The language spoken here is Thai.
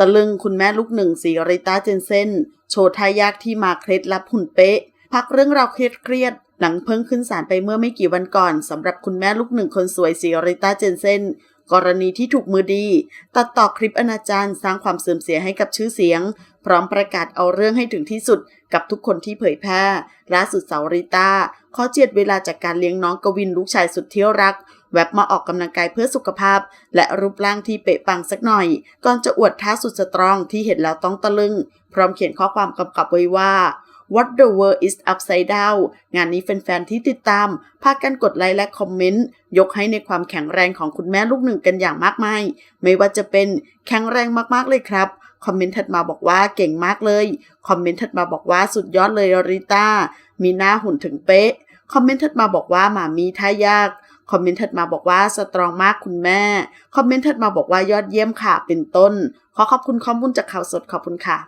ตะลึงคุณแม่ลูกหนึ่งสีริต้าเจนเซนโชว์ทายากที่มาเคล็ดลับหุ่นเป๊ะ พักเรื่องราวเครียดๆหลังเพิ่งขึ้นศาลไปเมื่อไม่กี่วันก่อนสำหรับคุณแม่ลูกหนึ่งคนสวยสีริต้าเจนเซนกรณีที่ถูกมือดี ตัดต่อคลิปอนาจารสร้างความเสื่อมเสียให้กับชื่อเสียง พร้อมประกาศเอาเรื่องให้ถึงที่สุดกับทุกคนที่เผยแพร่ล่าสุดสาวริต้าขอเจียดเวลาจากการเลี้ยงน้องกวินลูกชายสุดเที่ยวรัก แวบมาออกกำลังกายเพื่อสุขภาพ และรูปร่างที่เป๊ะปังสักหน่อย ก่อนจะอวดท่าสุดสตรองที่เห็นแล้วต้องตะลึง พร้อมเขียนข้อความกำกับไว้ว่า What the world is upside down งานนี้แฟนๆ ที่ติดตาม พากันกดไลค์และคอมเมนต์ ยกให้ในความแข็งแรงของคุณแม่ลูกหนึ่งกันอย่างมากมาย ไม่ว่าจะเป็นแข็งแรงมากๆเลยครับ คอมเมนต์ถัดมาบอกว่าเก่งมากเลย คอมเมนต์ถัดมาบอกว่าสุดยอดเลยริต้า มีหน้าหุ่นถึงเป๊ะ คอมเมนต์ถัดมาบอกว่าหมามีท่ายาก คอมเมนต์ถัดมาบอกว่าสตรองมากคุณแม่ คอมเมนต์ถัดมาบอกว่ายอดเยี่ยมค่ะเป็นต้น ขอขอบคุณข้อมูลจากข่าวสดขอบคุณค่ะ